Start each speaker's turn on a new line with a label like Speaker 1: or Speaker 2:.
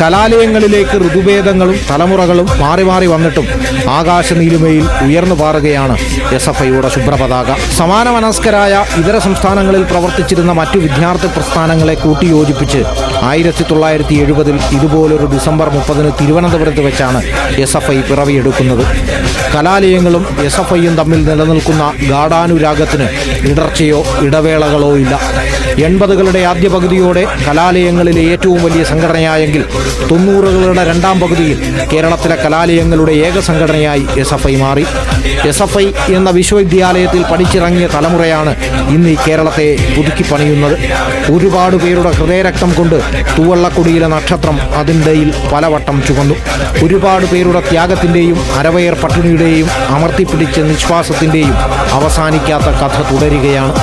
Speaker 1: കലാലയങ്ങളിലേക്ക് ഋതുഭേദങ്ങളും തലമുറകളും മാറി മാറി വന്നിട്ടും ആകാശ നീലിമയിൽ ഉയർന്നു പാറുകയാണ് എസ് എഫ് ഐയുടെ ശുഭ്രപതാക. സമാന മനസ്കരായ ഇതര സംസ്ഥാനങ്ങളിൽ പ്രവർത്തിച്ചിരുന്ന മറ്റു വിദ്യാർത്ഥി പ്രസ്ഥാനങ്ങളെ കൂട്ടിയോജിപ്പിച്ച് ആയിരത്തി തൊള്ളായിരത്തി എഴുപതിൽ ഇതുപോലൊരു ഡിസംബർ മുപ്പതിന് തിരുവനന്തപുരത്ത് വെച്ചാണ് എസ് എഫ് ഐ പിറവിയെടുക്കുന്നത്. കലാലയങ്ങളും എസ് എഫ് ഐയും തമ്മിൽ നിലനിൽക്കുന്ന ഗാഠാനുരാഗത്തിന് ഇടർച്ചയോ ഇടവേളകളോ ഇല്ല. എൺപതുകളുടെ ആദ്യ പകുതിയോടെ കലാലയങ്ങളിലെ ഏറ്റവും വലിയ സംഘടനയായെങ്കിൽ തൊണ്ണൂറുകളുടെ രണ്ടാം പകുതിയിൽ കേരളത്തിലെ കലാലയങ്ങളുടെ ഏക സംഘടനയായി എസ് എഫ് ഐ മാറി. എസ് എഫ് ഐ എന്ന വിശ്വവിദ്യാലയത്തിൽ പഠിച്ചിറങ്ങിയ തലമുറയാണ് ഇന്ന് ഈ കേരളത്തെ പുതുക്കി പണിയുന്നത്. ഒരുപാട് പേരുടെ ഹൃദയരക്തം കൊണ്ട് തൂവള്ളക്കുടിയിലെ നക്ഷത്രം അതിന്റെയിൽ പലവട്ടം ചുമന്നു ഒരുപാട് പേരുടെ ത്യാഗത്തിന്റെയും അരവയർ പട്ടിണിയുടെയും അമർത്തിപ്പിടിച്ച നിശ്വാസത്തിന്റെയും അവസാനിക്കാത്ത കഥ തുടരുകയാണ്.